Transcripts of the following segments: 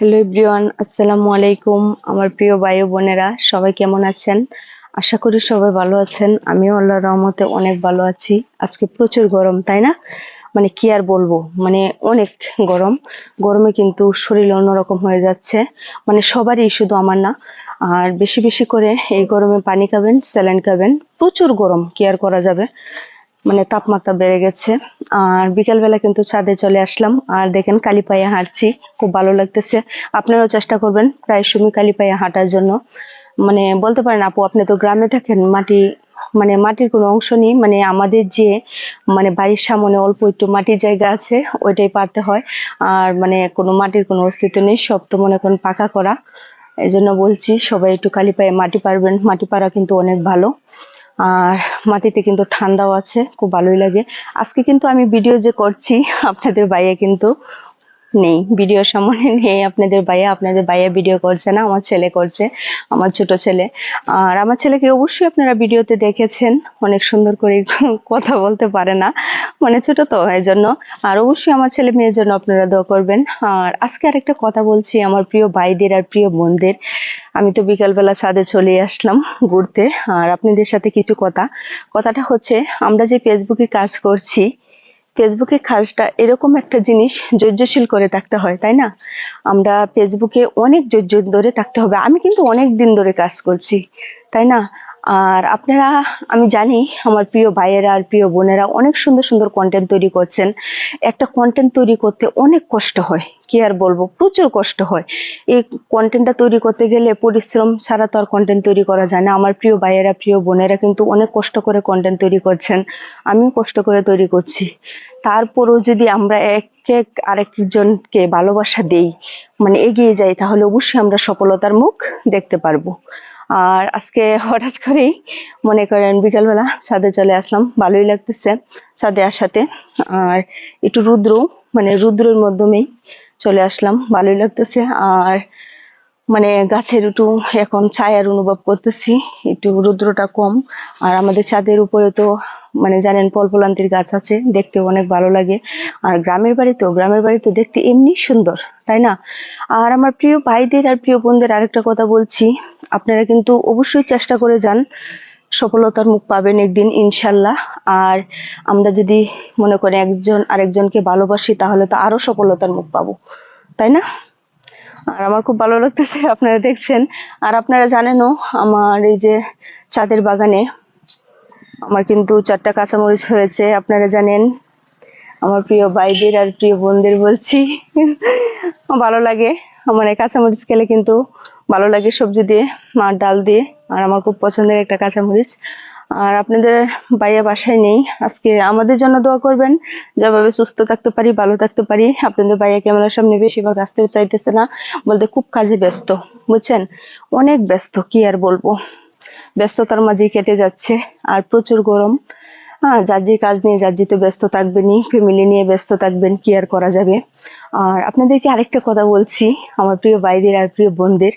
Hello everyone, আসসালামু আলাইকুম আমার প্রিয় ও বোনেরা, সবাই কেমন আছেন? আশা করি সবাই ভালো আছেন, আমিও আল্লাহর রহমতে অনেক ভালো আছি। আজকে প্রচুর গরম, তাই না? মানে কি আর বলব মানে অনেক গরম। গরমে কিন্তু শরীর অন্যরকম হয়ে যাচ্ছে মানে সবারই শুধু আমার না। আর বেশি বেশি করে এই গরমে পানি খাবেন, স্যালাইন খাবেন, প্রচুর গরম, কি আর করা যাবে? মানে তাপমাত্রা বেড়ে গেছে। আর বিকালবেলা কিন্তু ছাদে চলে আসলাম। আর দেখেন কালিপায়ে হাঁটছি, খুব ভালো লাগতেছে। আপনারাও চেষ্টা করবেন প্রায় সময় কালিপায়ে হাঁটার জন্য। মানে বলতে পারেন আপু, আপনি তো গ্রামে থাকেন, মাটি মানে মাটির কোনো অংশ নেই। মানে আমাদের যে মানে বাড়ির সামনে অল্প একটু মাটির জায়গা আছে, ওইটাই পারতে হয়। আর মানে কোনো মাটির কোনো অস্তিত্ব নেই, সব তো মনে করেন পাকা করা। এই জন্য বলছি, সবাই একটু কালি পায়ে মাটি পারবেন মাটি পারা কিন্তু অনেক ভালো। আর মাটিতে কিন্তু ঠান্ডাও আছে, খুব ভালোই লাগে। আজকে কিন্তু আমি ভিডিও যে করছি, আপনাদের বাইরে কিন্তু নেই। ভিডিও সামনে নেই, আপনাদের ভাইয়া আপনাদের ভাইয়া ভিডিও করছে না, আমার ছেলে করছে, আমার ছোট ছেলে। আর আমার ছেলেকে অবশ্যই আপনারা ভিডিওতে দেখেছেন, অনেক সুন্দর করে কথা বলতে পারে না। মানে ছোট তো এই জন্য আর অবশ্যই আমার ছেলে মেয়ের জন্য আপনারা দোয়া করবেন। আর আজকে আরেকটা কথা বলছি, আমার প্রিয় ভাইদের আর প্রিয় বোনদের। আমি তো বিকালবেলা ছাদে চলে আসলাম ঘুরতে। আর আপনাদের সাথে কিছু কথা। কথাটা হচ্ছে, আমরা যে ফেসবুকে কাজ করছি ফেসবুকে কাজটা এরকম একটা জিনিস ধৈর্যশীল করে থাকতে হয়, তাই না? আমরা ফেসবুকে অনেক ধৈর্য ধরে থাকতে হবে। আমি কিন্তু অনেক দিন ধরে কাজ করছি, তাই না? আর আপনারা, আমি জানি আমার প্রিয় ভাইয়েরা আর প্রিয় বোনেরা অনেক সুন্দর সুন্দর কন্টেন্ট তৈরি করছেন। একটা কন্টেন্ট তৈরি করতে অনেক কষ্ট হয়, কি আর বলব? প্রচুর কষ্ট হয়। এই কন্টেন্টটা তৈরি করতে গেলে পরিশ্রম ছাড়া তো আর কন্টেন্ট তৈরি করা যায় না। আমার প্রিয় ভাইয়েরা, প্রিয় বোনেরা কিন্তু অনেক কষ্ট করে কন্টেন্ট তৈরি করছেন। আমিও কষ্ট করে তৈরি করছি। তারপরও যদি আমরা এক এক আরেকজনকে ভালোবাসা দেই মানে এগিয়ে যাই, তাহলে অবশ্যই আমরা সফলতার মুখ দেখতে পারব। আর আজকে হঠাৎ করেই মনে করেন বিকালবেলা ছাদে চলে আসলাম, ভালোই লাগতেছে ছাদে আসাতে। আর একটু রুদ্র মানে রুদ্রের মাধ্যমেই চলে আসলাম, ভালোই লাগতেছে। আর মানে গাছের একটু এখন ছায়ার অনুভব করতেছি, একটু রুদ্রটা কম। আর আমাদের ছাদের উপরে তো মানে জানেন পলপলান্তির গাছ আছে দেখতে অনেক ভালো লাগে। আর গ্রামের বাড়িতেও গ্রামের বাড়িতে দেখতে এমনি সুন্দর, তাই না? আর আমার প্রিয় ভাইদের আর প্রিয় বোনদের আরেকটা কথা বলছি, আপনারা কিন্তু অবশ্যই চেষ্টা করে যান, সফলতার মুখ পাবেন একদিন, ইনশাল্লাহ। আর আমরা যদি মনে করি একজন আরেকজনকে ভালোবাসি, তাহলে তো আরও সফলতার মুখ পাবো, তাই না? আর আমার খুব ভালো লাগতেছে, আপনারা দেখছেন। আর আপনারা জানেনও, আমার এই যে চাঁদের বাগানে আমার কিন্তু চারটা কাঁচামরিচ হয়েছে, আপনারা জানেন। আমার প্রিয় ভাইদের আর প্রিয় বোনদের বলছি, ভালো লাগে। আমার এই কাঁচামরিচ খেলে কিন্তু ভালো লাগে সবজি দিয়ে মার ডাল দিয়ে, আর আমার খুব পছন্দের একটা কাঁচামরিচ। আর আপনাদের ভাইয়া বাসায় নেই, আজকে আমাদের জন্য দোয়া করবেন, যেভাবে সুস্থ থাকতে পারি, ভালো থাকতে পারি। আপনাদের ভাইয়া ক্যামেরার সামনে বেশিরভাগ আসতে চাইতেছে না, বলতে খুব কাজে ব্যস্ত, বুঝছেন? অনেক ব্যস্ত, কি আর বলব? ব্যস্ততার মাঝে কেটে যাচ্ছে আর প্রচুর গরম। হ্যাঁ যার যে কাজ নিয়ে যার যেতে ব্যস্ত থাকবেনই ফ্যামিলি নিয়ে ব্যস্ত থাকবেন, কি আর করা যাবে? আর আপনাদেরকে আরেকটা কথা বলছি, আমার প্রিয় ভাইদের আর প্রিয় বোনদের।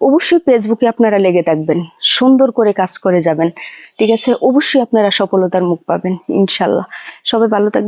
অবশ্যই ফেসবুকে আপনারা লেগে থাকবেন, সুন্দর করে কাজ করে যাবেন। ঠিক আছে? অবশ্যই আপনারা সফলতার মুখ পাবেন, ইনশাল্লাহ। সবাই ভালো থাকবেন।